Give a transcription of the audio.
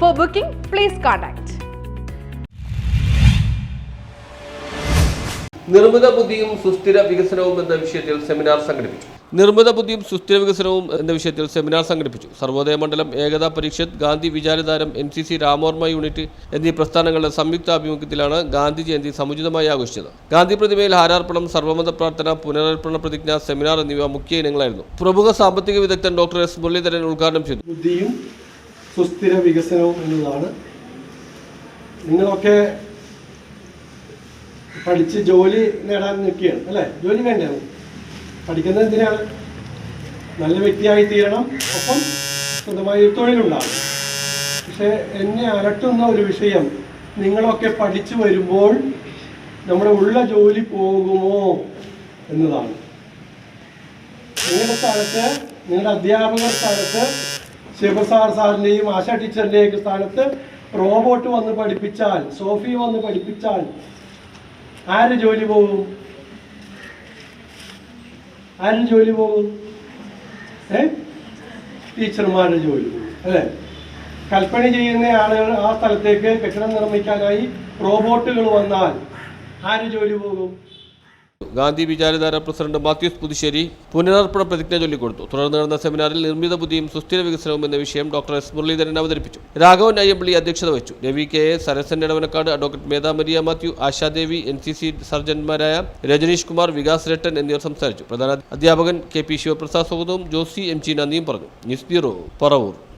Four booking please contact നിർമ്മിത ബുദ്ധിയും സുസ്ഥിര വികസനവും എന്ന വിഷയത്തിൽ സെമിനാർ സംഘടിപ്പിച്ചു. നിർമ്മിത ബുദ്ധിയും സുസ്ഥിര വികസനവും എന്ന വിഷയത്തിൽ സെമിനാർ സംഘടിപ്പിച്ചു. Sarvodaya Mandalam Ekta Parishad Gandhi Vicharadhara N C C Ramorma unit എന്നീ പ്രസ്ഥാനങ്ങളുടെ സംയുക്താഭിമുഖ്യത്തിലാണ് ഗാന്ധി ജയന്തി സമുചിതമായി ആഘോഷിച്ചത്. ഗാന്ധി പ്രതിമയിൽ ഹാരാർപ്പണം സർവമത പ്രാർത്ഥന പുനരർപ്പണ പ്രതിജ്ഞ സെമിനാർ എന്നിവ മുഖ്യ ഇനങ്ങളായിരുന്നു. പ്രമുഖ സാമ്പത്തിക വിദഗ്ധൻ ഡോക്ടർ എസ് മുരളീധരൻ ഉദ്ഘാടനം ചെയ്തു. ബുദ്ധിയും സുസ്ഥിര വികസനവും എന്നുള്ളതാണ്. നിങ്ങളൊക്കെ പഠിച്ച് ജോലി നേടാൻ നിൽക്കുകയാണ് അല്ലേ? ജോലി വേണ്ടേ പഠിക്കുന്നത് എന്തിനാണ്? നല്ല വ്യക്തിയായി തീരണം ഒപ്പം സ്വന്തമായി തൊഴിലുണ്ടാകും പക്ഷേ എന്നെ അലട്ടുന്ന ഒരു വിഷയം നിങ്ങളൊക്കെ പഠിച്ചു വരുമ്പോൾ നമ്മുടെ ഉള്ള ജോലി പോകുമോ എന്നതാണ്. നിങ്ങളുടെ സ്ഥാനത്ത് നിങ്ങളുടെ അധ്യാപക സ്ഥാനത്ത് ശിവസാർ സാറിന്റെയും ആശ ടീച്ചറിന്റെയൊക്കെ സ്ഥാനത്ത് റോബോട്ട് വന്ന് പഠിപ്പിച്ചാൽ സോഫി വന്ന് പഠിപ്പിച്ചാൽ ആര് ജോലി പോകും? ആരും ജോലി പോകും? ഏ? ടീച്ചർമാരുടെ ജോലി പോകും അല്ലേ? കൽപ്പണി ചെയ്യുന്ന ആളുകൾ ആ സ്ഥലത്തേക്ക് കെട്ടിടം നിർമ്മിക്കാനായി റോബോട്ടുകൾ വന്നാൽ ആര് ജോലി പോകും? ഗാന്ധി വിചാരധാര പ്രസിഡന്റ് മാത്യൂസ് പുതുശ്ശേരി പുനരർപ്പണ പ്രതിജ്ഞ ചൊല്ലിക്കൊടുത്തു. തുടർന്ന് നടന്ന സെമിനാറിൽ നിർമ്മിത ബുദ്ധിയും സുസ്ഥിര വികസനവും എന്ന വിഷയം ഡോക്ടർ എസ്. മുരളീധരൻ അവതരിപ്പിച്ചു. രാഘവൻ അയ്യമ്പള്ളി അധ്യക്ഷത വഹിച്ചു. Ravi K. A. Sarasan Edavanakkad advocate Medha Maria Mathew Ashadevi N. C. C. സർജന്മാരായ Rajneesh Kumar Vikas Rattan എന്നിവർ സംസാരിച്ചു. പ്രധാന അധ്യാപകൻ കെ. പി. ശിവപ്രസാദ് സ്വാഗതവും ജോസി എം. ജി. നന്ദിയും പറഞ്ഞു. News bureau Paravur.